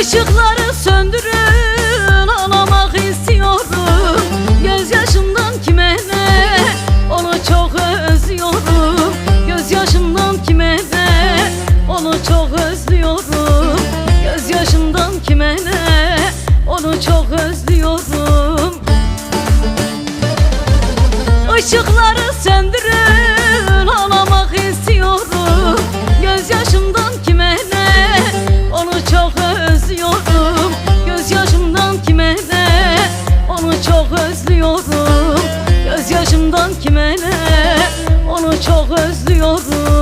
Işıkları söndürün Ağlamak istiyorum Gözyaşımdan kime ne Onu çok özlüyorum Gözyaşımdan kime ne Onu çok özlüyorum Gözyaşımdan kime ne Onu çok özlüyorum Işıkları Gözyaşımdan kime ne Onu çok özlüyorum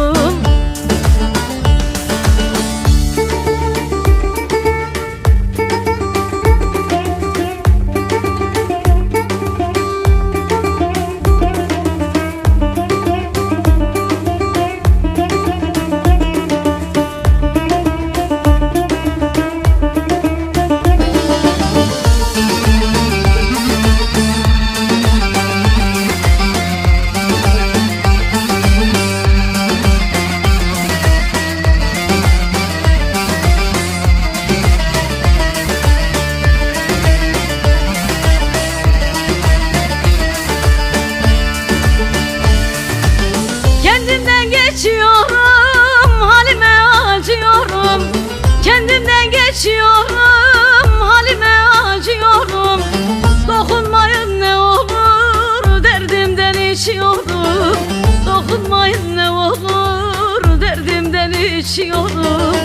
Dokunmayın ne olur derdimden içiyorum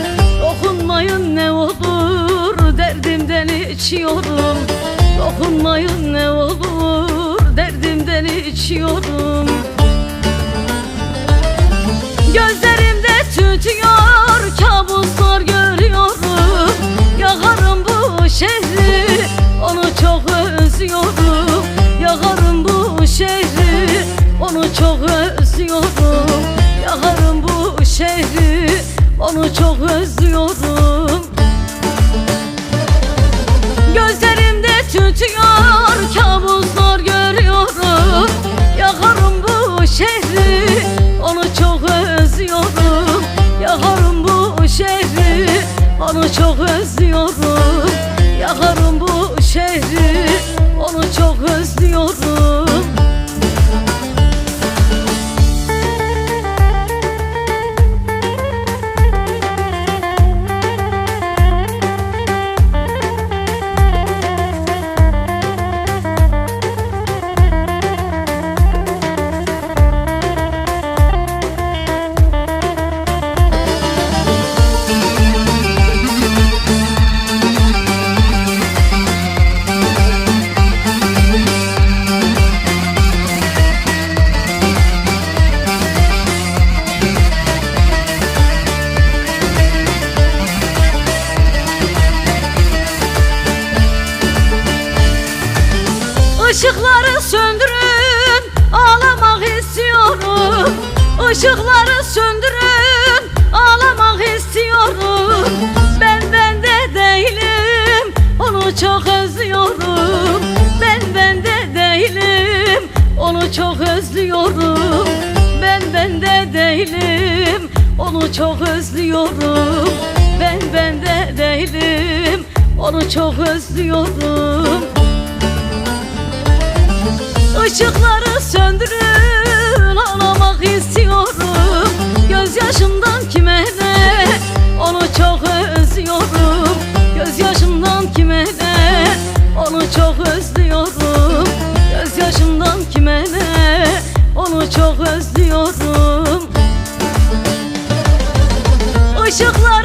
Dokunmayın ne olur derdimden içiyorum Dokunmayın ne olur derdimden içiyorum şehri. Onu çok özlüyorum Işıkları söndürün Ağlamak istiyorum. Ben bende değilim Onu çok özlüyorum. Ben bende değilim Onu çok özlüyorum. Ben bende değilim Onu çok özlüyorum. Ben bende değilim Onu çok özlüyorum. Işıkları söndürün Ağlamak istiyorum Gözyaşımdan kime ne Onu çok özlüyorum. Işıkları